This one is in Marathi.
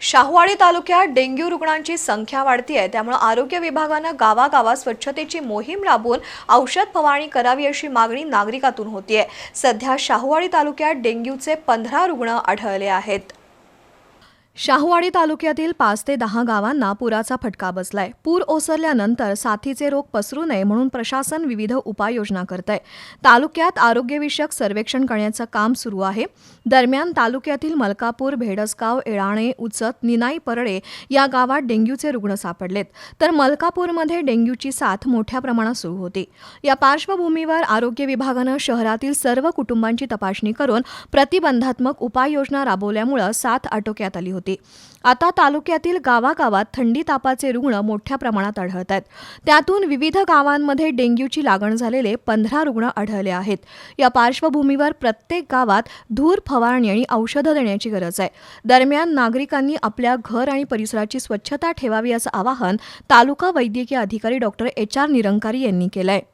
शाहूवाडी तालुक्यात डेंग्यू रुग्णांची संख्या वाढतीये. त्यामुळे आरोग्य विभागानं गावागावात स्वच्छतेची मोहीम राबवून औषध फवारणी करावी अशी मागणी नागरिकातून होतीये. सध्या शाहूवाडी तालुक्यात डेंग्यूचे पंधरा रुग्ण आढळले आहेत. शाहूवाडी तालुक्यातील पाच ते दहा गावांना पुराचा फटका बसलाय. पूर ओसरल्यानंतर साथीचे रोग पसरू नये म्हणून प्रशासन विविध उपाययोजना करत आहे तालुक्यात आरोग्यविषयक सर्वेक्षण करण्याचं काम सुरू आहे. दरम्यान तालुक्यातील मलकापूर भेडसगाव एळाणे उचत निनाई परळे या गावात डेंग्यूचे रुग्ण सापडलेत. तर मलकापूरमध्ये डेंग्यूची साथ मोठ्या प्रमाणात सुरू होती. या पार्श्वभूमीवर आरोग्य विभागानं शहरातील सर्व कुटुंबांची तपासणी करून प्रतिबंधात्मक उपाययोजना राबवल्यामुळं साथ आटोक्यात आली होती. होती. आता तालुक्यातील गावागावात थंडी तापाचे रुग्ण मोठ्या प्रमाणात आढळत आहेत. त्यातून विविध गावांमध्ये डेंग्यूची लागण झालेले पंधरा रुग्ण आढळले आहेत. या पार्श्वभूमीवर प्रत्येक गावात धूर फवारणी आणि औषधं देण्याची गरज आहे. दरम्यान नागरिकांनी आपल्या घर आणि परिसराची स्वच्छता ठेवावी असं आवाहन तालुका वैद्यकीय अधिकारी डॉक्टर एच आर निरंकारी यांनी केलं आहे